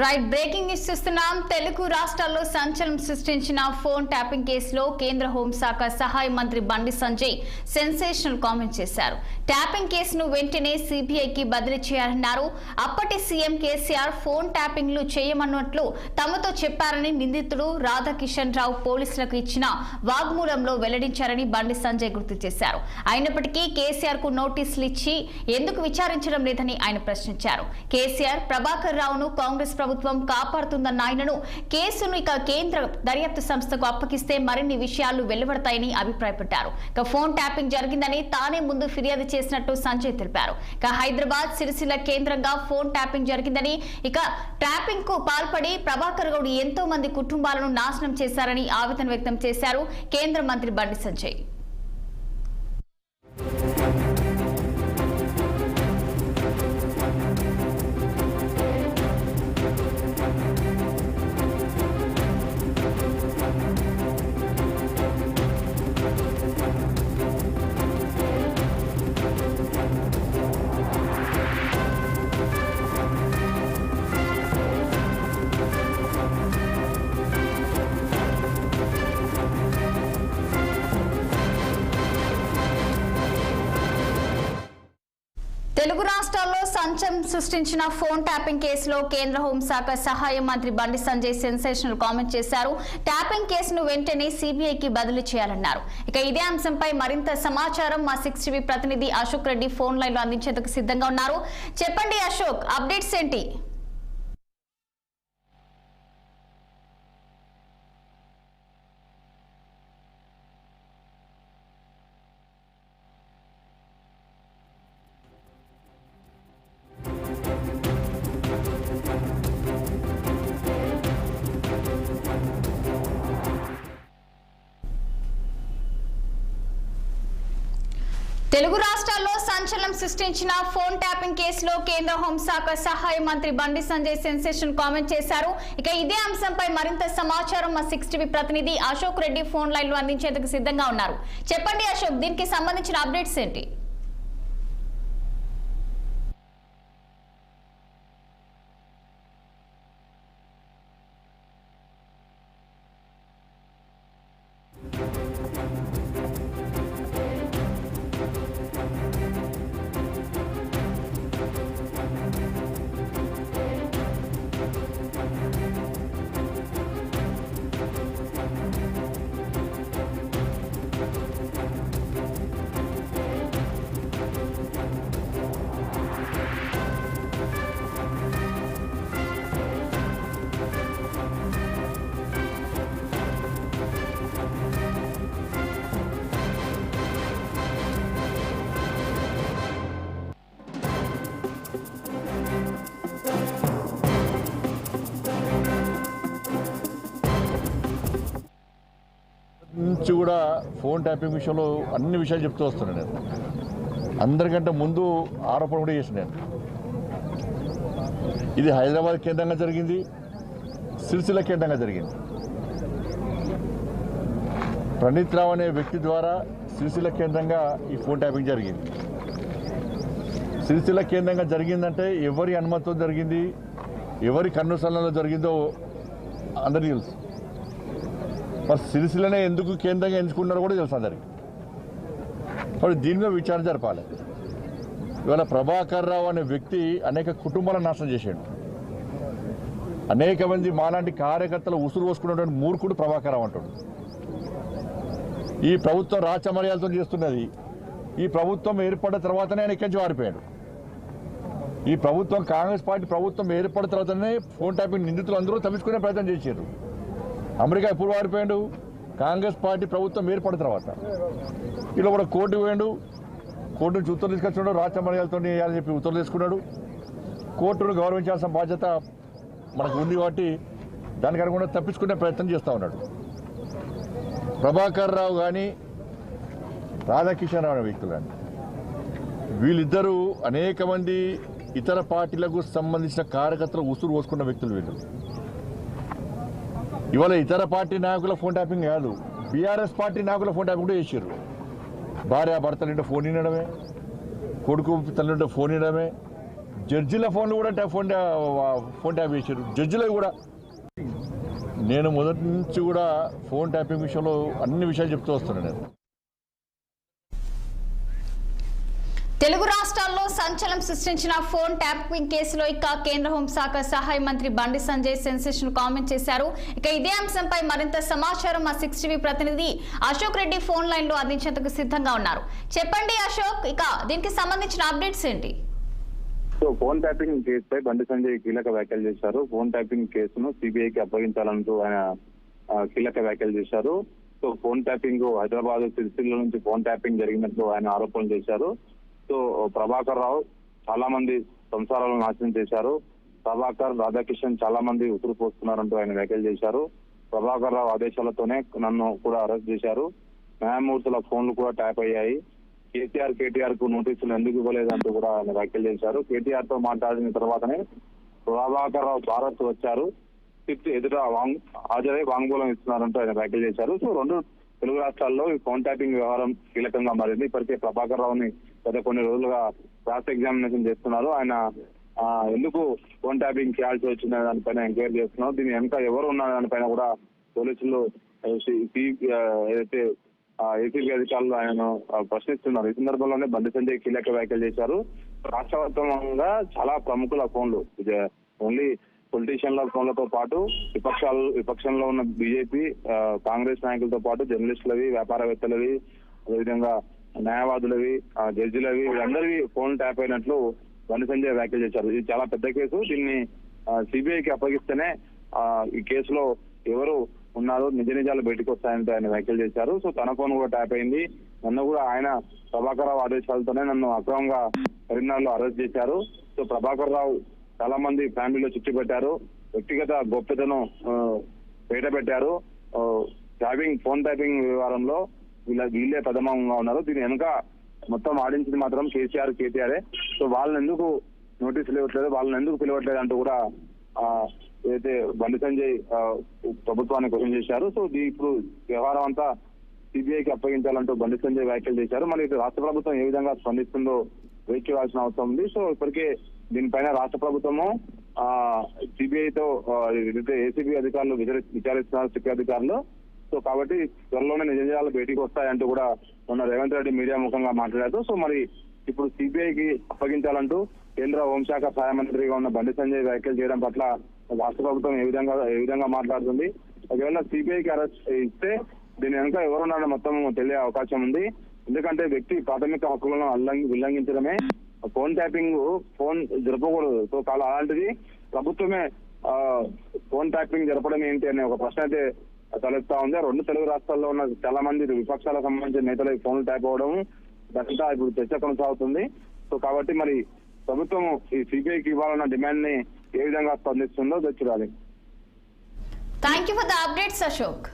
Right breaking news చూస్తున్నాం. తెలుగు రాష్ట్రాల్లో సంచలనం సృష్టించిన ఫోన్ ట్యాపింగ్ కేసులో కేంద్ర హోంశాఖ సహాయ మంత్రి బండి సంజయ్ సెన్సేషనల్ కామెంట్ చేశారు. ట్యాపింగ్ కేసును వెంటనే సిబిఐకి బదిలీ చేయాలన్నారు. అప్పటి సీఎం కేసీఆర్ ఫోన్ ట్యాపింగ్లు చేయమన్నట్లు తమతో చెప్పారని నిందితుడు రాధాకిషన్ రావు పోలీసులకు ఇచ్చిన వాగ్మూలంలో వెల్లడించారని బండి సంజయ్ గుర్తు చేశారు. అయినప్పటికీ కేసీఆర్కు నోటీసులు ఇచ్చి ఎందుకు విచారించడం లేదని ఆయన ప్రశ్నించారు. కేసీఆర్ ప్రభాకర్ రావును కాంగ్రెస్ ప్రభుత్వం కాపాడుతుందన్న ఆయనను కేసును ఇక కేంద్ర దర్యాప్తు సంస్థకు అప్పగిస్తే మరిన్ని విషయాలు వెలువడతాయని అభిప్రాయపడ్డారు. ఇక ఫోన్ ట్యాపింగ్ జరిగిందని తానే ముందు ఫిర్యాదు చేసినట్టు సంజయ్ తెలిపారు. ఇక హైదరాబాద్ సిరిసిల్ల కేంద్రంగా ఫోన్ ట్యాపింగ్ జరిగిందని ఇక ట్యాపింగ్కు పాల్పడి ప్రభాకర్ గౌడ్ ఎంతో మంది కుటుంబాలను నాశనం చేశారని ఆవేదన వ్యక్తం చేశారు కేంద్ర మంత్రి బండి సంజయ్. తెలుగు రాష్ట్రాల్లో సంచం సృష్టించిన ఫోన్ ట్యాపింగ్ కేసులో కేంద్ర హోంశాఖ సహాయ మంత్రి బండి సంజయ్ సెన్సేషనల్ కామెంట్ చేశారు. ట్యాపింగ్ కేసును వెంటనే సిబిఐకి బదిలీ చేయాలన్నారు. ఇక ఇదే అంశంపై మరింత సమాచారం మా సిక్స్ టీవీ ప్రతినిధి అశోక్ రెడ్డి ఫోన్ లైన్లో అందించేందుకు సిద్ధంగా ఉన్నారు. చెప్పండి అశోక్ అప్డేట్స్ ఏంటి? తెలుగు రాష్ట్రాల్లో సంచలనం సృష్టించిన ఫోన్ ట్యాపింగ్ కేసులో కేంద్ర హోంశాఖ సహాయ మంత్రి బండి సంజయ్ సెన్సేషన్ కామెంట్ చేశారు. ఇక ఇదే అంశంపై మరింత సమాచారం మా సిక్స్ టీవీ ప్రతినిధి అశోక్ రెడ్డి ఫోన్ లైన్లో అందించేందుకు సిద్ధంగా ఉన్నారు. చెప్పండి అశోక్ దీనికి సంబంధించిన అప్డేట్స్ ఏంటి? వచ్చి కూడా ఫోన్ ట్యాపింగ్ విషయంలో అన్ని విషయాలు చెప్తూ వస్తున్నాను నేను. అందరికంటే ముందు ఆరోపణ కూడా చేసిన నేను. ఇది హైదరాబాద్ కేంద్రంగా జరిగింది సిరిసిల్ల కేంద్రంగా జరిగింది. ప్రణీత్ రావు అనే వ్యక్తి ద్వారా సిరిసిల్ల కేంద్రంగా ఈ ఫోన్ ట్యాపింగ్ జరిగింది. సిరిసిల్ల కేంద్రంగా జరిగిందంటే ఎవరి అనుమతితో జరిగింది ఎవరి కన్నుసలలో జరిగిందో అందరికీ తెలుసు. మరి సిరిసిల్లనే ఎందుకు కేంద్రంగా ఎంచుకున్నారో కూడా తెలుసు అందరికి. మరి దీని మీద విచారణ జరపాలి. ఇవాళ ప్రభాకర్ రావు అనే వ్యక్తి అనేక కుటుంబాలను నాశనం చేశాడు అనేక మంది మాలాంటి కార్యకర్తలు ఉసురు పోసుకున్నటువంటి మూర్ఖుడు ప్రభాకర్ రావు అంటాడు. ఈ ప్రభుత్వం రాచమర్యాలతో చేస్తున్నది. ఈ ప్రభుత్వం ఏర్పడిన తర్వాతనే ఆయన ఇక్కడి నుంచి వారిపోయాడు. ఈ ప్రభుత్వం కాంగ్రెస్ పార్టీ ప్రభుత్వం ఏర్పడిన తర్వాతనే ఫోన్ ట్యాపింగ్ నిందితులు అందరూ తప్పించుకునే ప్రయత్నం చేశారు అమెరికా ఎప్పుడు వాడిపోయాడు? కాంగ్రెస్ పార్టీ ప్రభుత్వం ఏర్పడిన తర్వాత. ఇలా కూడా కోర్టు పోయాడు. కోర్టు నుంచి ఉత్తర్వులు తీసుకొచ్చున్నాడు రాష్ట్ర మర్యాదలతో వేయాలని చెప్పి ఉత్తర్వులు తీసుకున్నాడు. కోర్టును గౌరవించాల్సిన బాధ్యత మనకు ఉంది కాబట్టి దానికి అనుగుణంగా తప్పించుకునే ప్రయత్నం చేస్తూ ఉన్నాడు. ప్రభాకర్ రావు కానీ రాధాకిషన్ రావు అనే వ్యక్తులు కానీ వీళ్ళిద్దరూ అనేక మంది ఇతర పార్టీలకు సంబంధించిన కార్యకర్తలు ఉసురు పోసుకున్న వ్యక్తులు వీళ్ళు. ఇవాళ ఇతర పార్టీ నాయకుల ఫోన్ ట్యాపింగ్ కాదు. బీఆర్ఎస్ పార్టీ నాయకుల ఫోన్ ట్యాపింగ్ కూడా చేసారు భార్య భర్తలు ఇంటే ఫోన్ వినడమే కొడుకు తల్లింటే ఫోన్ ఇవ్వడమే జడ్జిల ఫోన్లు కూడా ట్యా- ఫోన్ ఫోన్ ట్యాప్ చేశారు జడ్జిలో కూడా. నేను మొదటి నుంచి కూడా ఫోన్ ట్యాపింగ్ విషయంలో అన్ని విషయాలు చెప్తూ వస్తున్నాను నేను. తెలుగు రాష్ట్రాల్లో సంచలనం సృష్టించిన ఫోన్ ట్యాపింగ్ కేసులో ఇక కేంద్ర హోంశాఖ సహాయ మంత్రి బండి సంజయ్ సెన్సేషన్ కామెంట్ చేశారు. ఇక ఇదే అంశంపై మరింత సమాచారం మా సిక్స్ టీవీ ప్రతినిధి అశోక్ రెడ్డి ఫోన్ లైన్లో అందించేందుకు సిద్ధంగా ఉన్నారు. చెప్పండి అశోక్ ఇక దీనికి సంబంధించిన అప్డేట్స్ ఏంటి? సో ఫోన్ ట్యాపింగ్ కేసుపై బండి సంజయ్ కీలక వ్యాఖ్యలు చేశారు. ఫోన్ ట్యాపింగ్ కేసును సిబిఐకి అప్పగించాలంటూ ఆయన కీలక వ్యాఖ్యలు చేశారు. So phone tapping Hyderabad Sircilla నుంచి ఫోన్ ట్యాపింగ్ జరిగినట్లు ఆయన ఆరోపణలు చేశారు. ప్రభాకర్ రావు చాలా మంది సంసారాలను నాశనం చేశారు. ప్రభాకర్ రాధాకిషన్ చాలా మంది ఉసురు పోస్తున్నారంటూ ఆయన వ్యాఖ్యలు చేశారు. ప్రభాకర్ రావు ఆదేశాలతోనే నన్ను కూడా అరెస్ట్ చేశారు. న్యాయమూర్తుల ఫోన్లు కూడా ట్యాప్ అయ్యాయి. కేటీఆర్ కేటీఆర్కు నోటీసులు ఎందుకు ఇవ్వలేదంటూ కూడా ఆయన వ్యాఖ్యలు చేశారు. కేటీఆర్తో మాట్లాడిన తర్వాతనే ప్రభాకర్ రావు భారత్ వచ్చారు. సిట్ ఎదుట వాంగ్ హాజరై వాంగ్మూలం ఇస్తున్నారంటూ ఆయన వ్యాఖ్యలు చేశారు. సో రెండు తెలుగు రాష్ట్రాల్లో ఈ ఫోన్ ట్యాపింగ్ వ్యవహారం కీలకంగా మారింది. ఇప్పటికే ప్రభాకర్ రావుని గత కొన్ని రోజులుగా క్రాస్ ఎగ్జామినేషన్ చేస్తున్నారు. ఆయన ఆ, ఎందుకు ఫోన్ ట్యాపింగ్ చేయాల్సి వచ్చిన దానిపైన ఎంక్వైరీ చేస్తున్నారు దీని వెనక ఎవరు ఉన్న దానిపైన కూడా పోలీసులు ఏదైతే ఏపీ అధికారులు ఆయన ప్రశ్నిస్తున్నారు. ఈ సందర్భంలోనే బండి సంజయ్ కీలక వ్యాఖ్యలు చేశారు. రాష్ట్రవ్యాప్తంగా చాలా ప్రముఖుల ఫోన్లు. ఓన్లీ పొలిటీషియన్ల ఫోన్లతో పాటు విపక్షాలు విపక్షంలో ఉన్న బీజేపీ కాంగ్రెస్ నాయకులతో పాటు జర్నలిస్టులవి వ్యాపారవేత్తలవి అదేవిధంగా న్యాయవాదులవి ఆ, జడ్జిలవి వీళ్ళందరివి ఫోన్ ట్యాప్ అయినట్లు బండి సంజయ్ వ్యాఖ్యలు చేశారు. ఇది చాలా పెద్ద కేసు. దీన్ని సిబిఐకి అప్పగిస్తేనే ఈ కేసులో ఎవరు ఉన్నారు నిజ నిజాలు బయటకు వస్తాయంటే ఆయన వ్యాఖ్యలు చేశారు. సో తన ఫోన్ కూడా ట్యాప్ అయింది. నన్ను కూడా ఆయన ప్రభాకర్ రావు ఆదేశాలతోనే నన్ను అక్రమంగా కరీంనగర్లో అరెస్ట్ చేశారు. సో ప్రభాకర్ రావు చాలా మంది ఫ్యామిలీలో చుట్టి పెట్టారు. వ్యక్తిగత గోప్యతను బయట పెట్టారు. ట్యాపింగ్ ఫోన్ ట్యాపింగ్ వ్యవహారంలో వీళ్ళ వీళ్ళే ప్రథమంగా ఉన్నారు. దీని వెనుక మొత్తం ఆడించింది మాత్రం కేసీఆర్ కేటీఆర్. సో వాళ్ళని ఎందుకు నోటీసులు ఇవ్వట్లేదు వాళ్ళని ఎందుకు పిలవట్లేదు అంటూ కూడా ఆ, ఏదైతే బండి సంజయ్ ఆ, ప్రభుత్వాన్ని క్వశ్చన్ చేశారు. సో దీ ఇప్పుడు వ్యవహారం అంతా సిబిఐకి అప్పగించాలంటూ బండి సంజయ్ వ్యాఖ్యలు చేశారు. మరి ఇటు రాష్ట్ర ప్రభుత్వం ఏ విధంగా స్పందిస్తుందో వేచి చేయాల్సిన అవసరం ఉంది. సో ఇప్పటికే దీనిపైన రాష్ట్ర ప్రభుత్వము ఆ సిబిఐతో ఏసీబీ అధికారులు విచారి- విచారిస్తున్నారు సిపి అధికారులు సో కాబట్టి త్వరలోనే నిజ నిజాలు బయటికి వస్తాయంటూ కూడా మొన్న రేవంత్ రెడ్డి మీడియా ముఖంగా మాట్లాడారు. సో మరి ఇప్పుడు సిబిఐకి అప్పగించాలంటూ కేంద్ర హోంశాఖ సహాయ మంత్రిగా ఉన్న బండి సంజయ్ వ్యాఖ్యలు చేయడం పట్ల రాష్ట్ర ప్రభుత్వం ఏ విధంగా ఏ విధంగా మాట్లాడుతుంది? ఒకవేళ సిబిఐకి అరెస్ట్ ఇస్తే దీని వెనుక ఎవరున్నారో మొత్తం తెలియ అవకాశం ఉంది. ఎందుకంటే వ్యక్తి ప్రాథమిక హక్కులను ఉల్లంఘించడమే. ఫోన్ ట్యాపింగ్ ఫోన్ జరపకూడదు. సో కాల అలాంటిది. ప్రభుత్వమే ఫోన్ ట్యాపింగ్ జరపడం ఏంటి అనే ఒక ప్రశ్న అయితే తలెత్తా ఉంది. రెండు తెలుగు రాష్ట్రాల్లో ఉన్న చాలా మంది విపక్షాలకు సంబంధించిన నేతలు ఫోన్లు ట్యాప్ అవ్వడం దాంట్లో ఇప్పుడు చర్చ కొనసాగుతుంది. సో కాబట్టి మరి ప్రభుత్వం ఈ సిబిఐకి ఇవ్వాలన్న డిమాండ్ని ఏ విధంగా స్పందిస్తుందో చూడాలి. Thank you for the updates Ashok